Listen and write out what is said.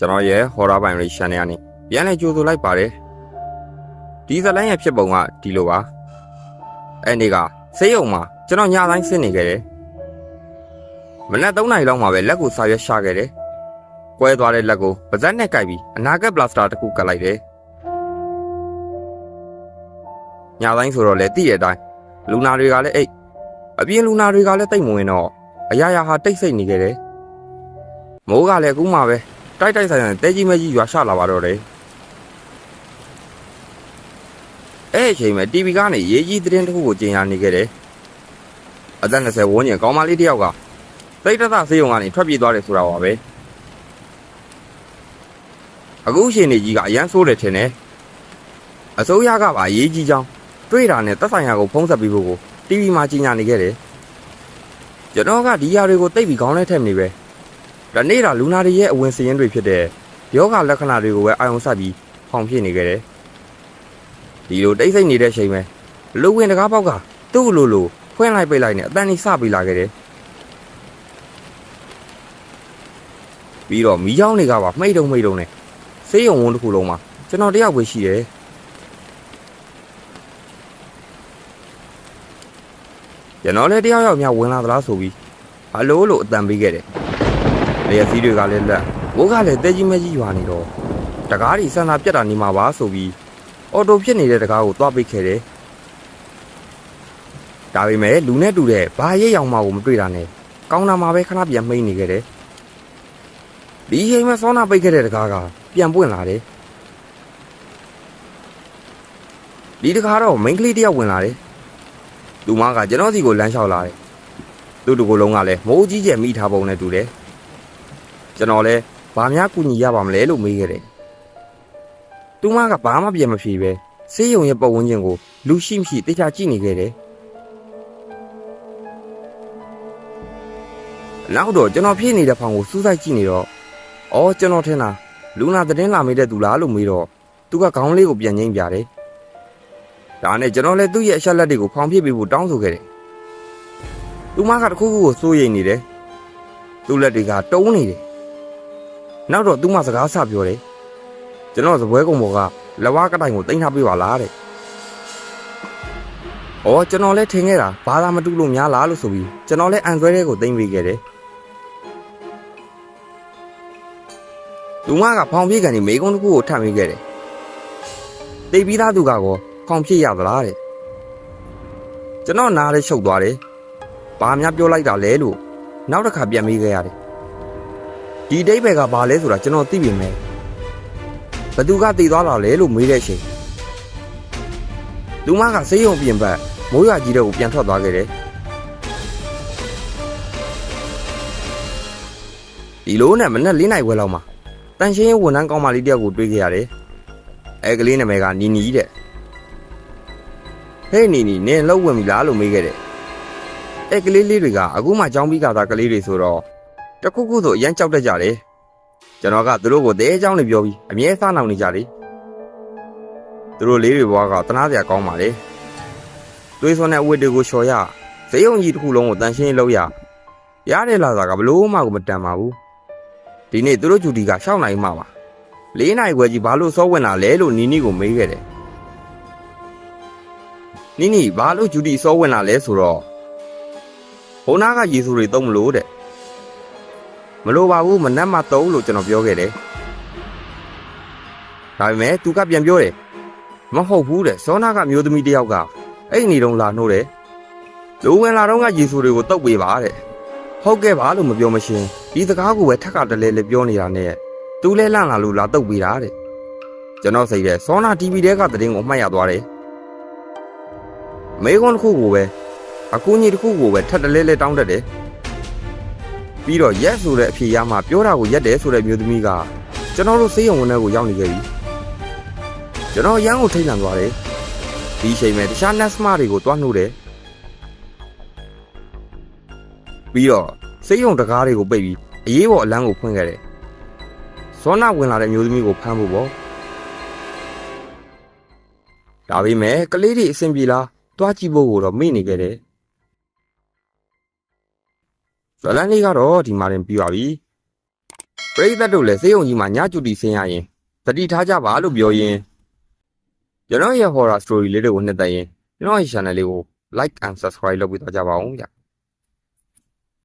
ကျွန်တော်ရဲ့ horror ပိုင်းလေး channel ကနေပြန်လဲကြိုဆိုလိုက်ပါတယ်ဒီဇလိုင်းရဲ့ဖြစ်ပုံကဒီလိုပါအဲ့ဒီကဆေးရုံမှာကျွန်တော်ညတိုင်းဆင်းနေခဲ့တယ်မနက်3နာရီလောက်မှာပဲလက်ကိုစာရွက်ရှာခဲ့တယ်ကွဲသွားတဲ့လက်ကိုပါဇက်နဲ့ကိုက်ပြီးအနာဂတ်ပလတ်စတာတစ်ခုကတ်လိုက်တယ်ညတိုင်းဆိုတော့လေသိတဲ့အတိုင်းလူနာတွေကလည်းအိတ်အပြင်လူနာတွေကလည်းတိတ်မဝင်တော့အရာရာဟာတိတ်ဆိတ်နေခဲ့တယ်မိုးကလည်းအခုမှပဲ တိုက်တိုက်ဆိုင်ဆိုင်တဲကြီးမကြီးရွာရှလာပါတော့တယ်အဲ့အချိန်မှာ TV ကနေရေးကြီးသတင်းတစ်ခုကိုကျင်ရနေခဲ့တယ်အသက်20ဝန်းကျင်ကောင်းမလေးတစ်ယောက်ကသိတ္တသဆေးရုံကနေထွက်ပြေးသွားတယ်ဆိုတာပါပဲအခုရှင်နေကြီးကအရန်ဆိုးတယ်ထင်တယ်အစိုးရကပါရေးကြီးကြောင်းတွေ့တာနဲ့သက်ဆိုင်ရာကိုဖုံးဆက်ပြီးဖို့ကို TV မှာကျင်ညာနေခဲ့တယ်ကျွန်တော်ကဒီຢာတွေကိုတိတ်ပြီးခေါင်းထဲထည့်မနေပဲ ဒါနေ့တာလူနာတွေရဲ့အဝင်စရင်တွေဖြစ်တဲ့ယောဂလက္ခဏာတွေကိုပဲအာရုံစိုက်ပြီးဖောင်ဖြစ်နေကြတယ်။ဒီလိုတိတ်ဆိတ်နေတဲ့အချိန်ပဲလူဝင်တကားပေါက်ကသူ့လိုလိုဖွင့်လိုက်ပိတ်လိုက်နဲ့အတန်ကြီးစပြီးလာခဲ့တယ်။ပြီးတော့မီးချောင်းတွေကပါမှိတ်တုံမှိတ်တုံနဲ့ဆေးရုံဝန်းတစ်ခုလုံးမှာကျွန်တော်တယောက်ပဲရှိတယ်။ကျွန်တော်လည်းတယောက်ယောက်များဝင်လာသလားဆိုပြီးအလိုလိုအတန်ပေးခဲ့တယ် လျက်စီးတွေကလည်းလက်ဝိုးကလည်းတဲကြီးမဲကြီးရွာနေတော့တကားကြီးဆန္ဒပြတ်တာနေမှာပါဆိုပြီးအော်တိုဖြစ်နေတဲ့တကားကိုသွားပိတ်ခဲ့တယ်ဒါပေမဲ့လူနဲ့တူတဲ့ဘာရိပ်ရောင်မှကိုမတွေ့တာနဲ့ကောင်းတာမှာပဲခဏပြန်မှိန်နေခဲ့တယ်ဒီချိန်မှာစောနာပိတ်ခဲ့တဲ့တကားကပြန်ပွင့်လာတယ်ဒီတကားတော့မိန်းကလေးတစ်ယောက်ဝင်လာတယ်သူမကကျွန်တော်စီကိုလမ်းလျှောက်လာတယ်သူ့တကူလုံးကလည်းမိုးကြီးကျယ်မိထားပုံနဲ့တူတယ် ကျွန်တော်လဲဘာများကူညီရပါမလဲလို့မေးခဲ့တယ်။သူမကဘာမှပြန်မဖြေပဲဆေးရုံရဲ့ပတ်ဝန်းကျင်ကိုလူရှိမရှိတေချာကြည့်နေခဲ့တယ်။နောက်တော့ကျွန်တော်ဖြည့်နေတဲ့ဖောင်ကိုစူးစိုက်ကြည့်နေတော့အော်ကျွန်တော်ထင်တာလူနာသတင်းလာမေးတဲ့သူလားလို့မေးတော့သူကခေါင်းလေးကိုပြန်ငိမ့်ပြတယ်။ဒါနဲ့ကျွန်တော်လည်းသူ့ရဲ့အချက်လက်တွေကိုဖောင်ပြစ်ပေးဖို့တောင်းဆိုခဲ့တယ်။သူမကတခုခုကိုစိုးရိမ်နေတယ်။သူ့လက်တွေကတုံးနေတယ် နောက်တော့သူမစကားဆပြောတယ်ကျွန်တော်စပွဲကုံပေါ်ကလက်ဝါးကတိုင်ကိုတင်ထားပေးပါလားတဲ့။အော်ကျွန်တော်လည်းထင်ခဲ့တာဘာသာမတူလို့များလားလို့ဆိုပြီးကျွန်တော်လည်းအန်ဆွဲတဲ့ကိုတင်ပေးခဲ့တယ်။သူမကဖောင်ပြေးကန်ဒီမိကုန်းတစ်ခုကိုထပ်မိခဲ့တယ်။တိတ်ပြီးသားသူကကောဖောင်ဖြစ်ရသလားတဲ့။ကျွန်တော်နားလေးရှုပ်သွားတယ်။ဘာများပြောလိုက်တာလဲလို့နောက်တစ်ခါပြန်မေးခဲ့ရတယ် ဒီအိဗယ်ကဘာလဲဆိုတာကျွန်တော်သိပြီမယ်ဘသူကတည်သွားတာလဲလို့မေးတဲ့အချိန်သူမကဆေးရုံပြင်ဘက်မိုးရွာကြီးတဲ့ကိုပြန်ထွက်သွားခဲ့တယ်ဒီလိုနဲ့မနက်၄နိုင်ခွဲလောက်မှာတန်ရှင်းရေးဝန်ထမ်းကောင်းမလေးတယောက်ကိုတွေ့ခဲ့ရတယ်အဲကလေးနာမည်ကနီနီတဲ့ဟေးနီနီနင်လောက်ဝင်ပြီလားလို့မေးခဲ့တယ်အဲကလေးလေးတွေကအခုမှကြောင်းပြီးကသာကလေးတွေဆိုတော့ တခုခုဆိုအရန်ကြောက်တတ်ကြတယ်ကျွန်တော်ကသူတို့ကိုတဲအကြောင်းနေပြောပြီးအမြဲစားနောင်နေကြတယ်သူတို့လေးတွေဘွားကတနာစရာကောင်းပါလေတွေးစွန်းတဲ့အဝတ်တွေကိုလျှော်ရဈေးုံကြီးတစ်ခုလုံးကိုတန်ရှင်းလုပ်ရရတဲ့လာစားကဘလို့မှကိုမတန်ပါဘူးဒီနေ့သူတို့ဂျူတီကရှောက်နိုင်မှပါလေးနိုင်ခွဲကြီးဘာလို့စောဝင်လာလဲလို့နီနီကိုမေးခဲ့တယ်နီနီဘာလို့ဂျူတီစောဝင်လာလဲဆိုတော့ဟိုနာကယေစုတွေတုံးမလို့တဲ့ မလိုပါဘူးမနက်မှသုံးလို့ကျွန်တော်ပြောခဲ့တယ်ဒါပေမဲ့သူကပြန်ပြောတယ်မဟုတ်ဘူးတဲ့စောနာကမျိုးသမီးတစ်ယောက်ကအဲ့ဒီနေတော့လာနှိုးတယ်လူဝင်လာတော့ကယေရှုတွေကိုတုတ်ပေးပါတဲ့ဟုတ်ကဲ့ပါလို့မပြောမရှင်းဒီစကားကိုပဲထက်ကတလဲလဲပြောနေတာနဲ့သူလဲလန့်လာလို့လာတုတ်ပေးတာတဲ့ကျွန်တော်စိတ်တဲ့စောနာ TV တဲကသတင်းကိုမှတ်ရသွားတယ်မေကွန်တစ်ခုကိုပဲအကူကြီးတစ်ခုကိုပဲထက်တလဲလဲတောင်းတတ်တယ် ပြီးတော့ရက်ဆိုတဲ့အဖြေရမှပြောတာကိုရက်တယ်ဆိုတဲ့မျိုးသမီးကကျွန်တော်တို့ဆေးရုံဝန်ထမ်းကိုရောက်နေခဲ့ပြီကျွန်တော်ရန်ကိုထိတ်လန့်သွားတယ်ဒီအချိန်မှာတခြား nurse မတွေကိုတွားနှုတ်တယ်ပြီးတော့ဆေးရုံတကားတွေကိုပိတ်ပြီးအရေးပေါ်အလန်းကိုဖွင့်ခဲ့တယ်ဇောနာဝင်လာတဲ့မျိုးသမီးကိုဖမ်းဖို့ပေါ့ဒါပေမဲ့ကလေးတွေအဆင်ပြေလားတွားကြည့်ဖို့ကိုတော့မေ့နေခဲ့တယ် ဇလန်လေးကတော့ဒီမှာတင်ပြီးပါပြီပရိသတ်တို့လည်းစေယုံကြီးမှာညကျူတီဆင်းရရင်သတိထားကြပါလို့ပြောရင်ကျွန်တော်ရဲ့ horror story လေးတွေကိုနှစ်သက်ရင်ကျွန်တော်ရဲ့ channel လေးကို like and subscribe လုပ်ပြီးတော့ကြပါဦးဗျ